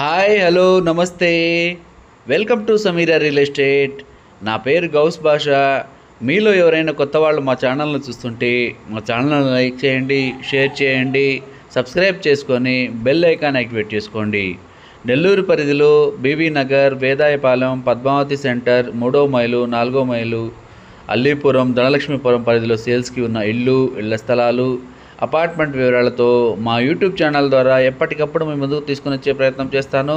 Hi hello నమస్తే. Welcome to Sameera Real Estate. నా పేరు గౌస్ భాష. మీలో ఎవరైనా కొత్త వాళ్ళు మా ఛానల్ని చూస్తుంటే మా ఛానల్ని లైక్ చేయండి షేర్ చేయండి సబ్స్క్రైబ్ చేసుకొని బెల్ ఐకాన్ యాక్టివేట్ చేసుకోండి. నెల్లూరు పరిధిలో బీబీ నగర్ వేదాయపాలెం పద్మావతి సెంటర్ మూడో మైలు నాలుగో మైలు అల్లీపురం ధనలక్ష్మీపురం పరిధిలో సేల్స్కి ఉన్న ఇల్లు ఇళ్ళ స్థలాలు అపార్ట్మెంట్ వివరాలతో మా యూట్యూబ్ ఛానల్ ద్వారా ఎప్పటికప్పుడు మీ ముందుకు తీసుకుని వచ్చే ప్రయత్నం చేస్తాను.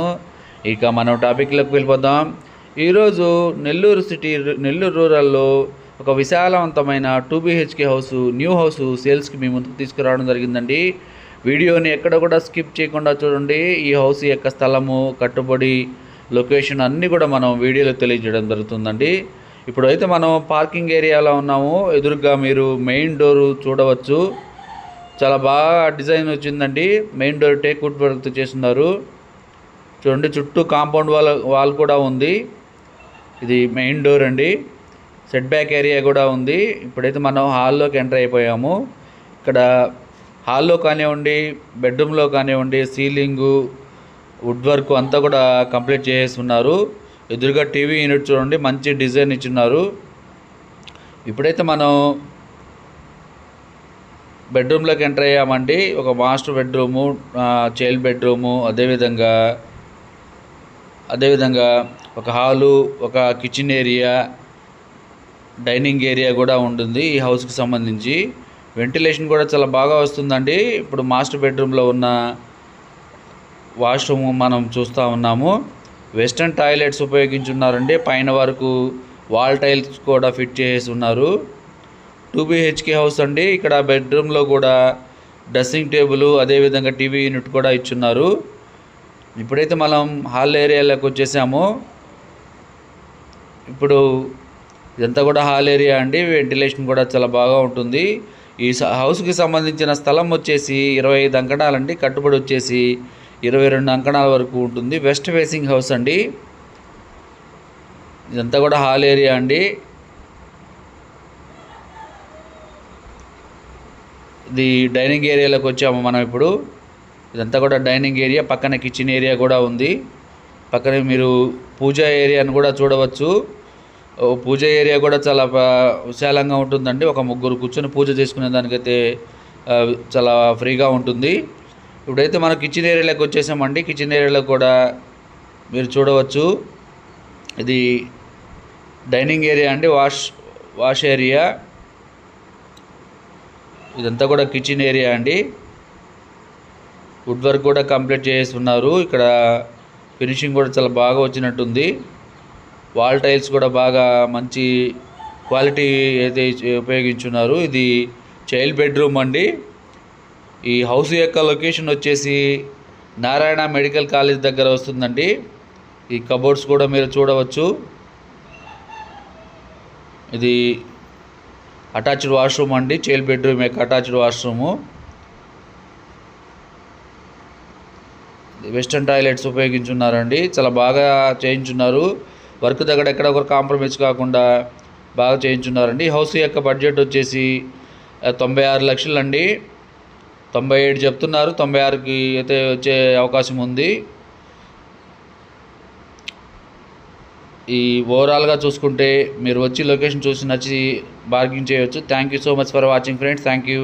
ఇక మనం టాపిక్లోకి వెళ్ళిపోదాం. ఈరోజు నెల్లూరు సిటీ నెల్లూరు రూరల్లో ఒక విశాలవంతమైన two BHK house new house సేల్స్కి మీ ముందుకు తీసుకురావడం జరిగిందండి. వీడియోని ఎక్కడ కూడా స్కిప్ చేయకుండా చూడండి. ఈ హౌస్ యొక్క స్థలము కట్టుబడి లొకేషన్ అన్నీ కూడా మనం వీడియోలో తెలియజేయడం జరుగుతుందండి. ఇప్పుడైతే మనం పార్కింగ్ ఏరియాలో ఉన్నాము. ఎదురుగా మీరు మెయిన్ డోరు చూడవచ్చు. చాలా బాగా డిజైన్ వచ్చిందండి. మెయిన్ డోర్ టేక్ వుడ్ వర్క్తో చేస్తున్నారు. చూడండి చుట్టూ కాంపౌండ్ వాల్ వాల్ కూడా ఉంది. ఇది మెయిన్ డోర్ అండి. సెట్ బ్యాక్ ఏరియా కూడా ఉంది. ఇప్పుడైతే మనం హాల్లోకి ఎంటర్ అయిపోయాము. ఇక్కడ హాల్లో కానివ్వండి బెడ్రూమ్లో కానివ్వండి సీలింగు వుడ్ వర్క్ అంతా కూడా కంప్లీట్ చేసేస్తున్నారు. ఎదురుగా టీవీ యూనిట్ చూడండి మంచి డిజైన్ ఇచ్చిన్నారు. ఇప్పుడైతే మనం బెడ్రూమ్లోకి ఎంటర్ అయ్యామండి. ఒక మాస్టర్ బెడ్రూము చైల్డ్ బెడ్రూము అదేవిధంగా అదేవిధంగా ఒక హాలు ఒక కిచెన్ ఏరియా డైనింగ్ ఏరియా కూడా ఉంటుంది ఈ హౌస్కి సంబంధించి. వెంటిలేషన్ కూడా చాలా బాగా వస్తుందండి. ఇప్పుడు మాస్టర్ బెడ్రూమ్లో ఉన్న వాష్రూమ్ మనం చూస్తూ ఉన్నాము. వెస్ట్రన్ టాయిలెట్స్ ఉపయోగించున్నారండి. పైన వరకు వాల్ టైల్స్ కూడా ఫిట్ చేసి ఉన్నారు. టూ బీహెచ్కే హౌస్ అండి. ఇక్కడ బెడ్రూమ్లో కూడా డ్రెస్సింగ్ టేబుల్ అదేవిధంగా టీవీ యూనిట్ కూడా ఇచ్చున్నారు. ఇప్పుడైతే మనం హాల్ ఏరియాలోకి వచ్చేసాము. ఇప్పుడు ఇదంతా కూడా హాల్ ఏరియా అండి. వెంటిలేషన్ కూడా చాలా బాగా ఉంటుంది. ఈ హౌస్కి సంబంధించిన స్థలం వచ్చేసి ఇరవై ఐదు అంకణాలండి. కట్టుబడి వచ్చేసి ఇరవై రెండు అంకణాల వరకు ఉంటుంది. వెస్ట్ ఫేసింగ్ హౌస్ అండి. ఇదంతా కూడా హాల్ ఏరియా అండి. ఇది డైనింగ్ ఏరియాలోకి వచ్చాము మనం ఇప్పుడు. ఇదంతా కూడా డైనింగ్ ఏరియా పక్కన కిచెన్ ఏరియా కూడా ఉంది. పక్కనే మీరు పూజా ఏరియాను కూడా చూడవచ్చు. పూజా పూజ ఏరియా కూడా చాలా విశాలంగా ఉంటుందండి. ఒక ముగ్గురు కూర్చొని పూజ చేసుకునే దానికైతే చాలా ఫ్రీగా ఉంటుంది. ఇప్పుడైతే మనం కిచెన్ ఏరియాలోకి వచ్చేసామండి. కిచెన్ ఏరియాలో కూడా మీరు చూడవచ్చు. ఇది డైనింగ్ ఏరియా అండి. Wash wash area. ఇదంతా కూడా కిచెన్ ఏరియా అండి. వుడ్ వర్క్ కూడా కంప్లీట్ చేస్తున్నారు ఇక్కడ ఫినిషింగ్ కూడా చాలా బాగా వచ్చినట్టుంది. వాల్ టైల్స్ కూడా బాగా మంచి క్వాలిటీ అయితే ఉపయోగించున్నారు. ఇది చైల్డ్ బెడ్రూమ్ అండి. ఈ హౌస్ యొక్క లొకేషన్ వచ్చేసి నారాయణ మెడికల్ కాలేజ్ దగ్గర వస్తుందండి. ఈ కబోర్డ్స్ కూడా మీరు చూడవచ్చు. ఇది అటాచ్డ్ వాష్రూమ్ అండి చైల్డ్ బెడ్రూమ్ యొక్క అటాచ్డ్ వాష్రూము. వెస్టర్న్ టాయిలెట్స్ ఉపయోగించున్నారండి చాలా బాగా చేయించున్నారు. వర్క్ దగ్గర ఎక్కడ ఒక కాంప్రమైజ్ కాకుండా బాగా చేయించున్నారండి. హౌస్ యొక్క బడ్జెట్ వచ్చేసి తొంభై ఆరు లక్షలు అండి తొంభై ఏడు చెప్తున్నారు తొంభై ఆరుకి అయితే వచ్చే అవకాశం ఉంది. ఈ ఓవరాల్గా చూసుకుంటే మీరు వచ్చి లొకేషన్ చూసి నచ్చి బార్గింగ్ చేయవచ్చు thank you so much for watching friends thank you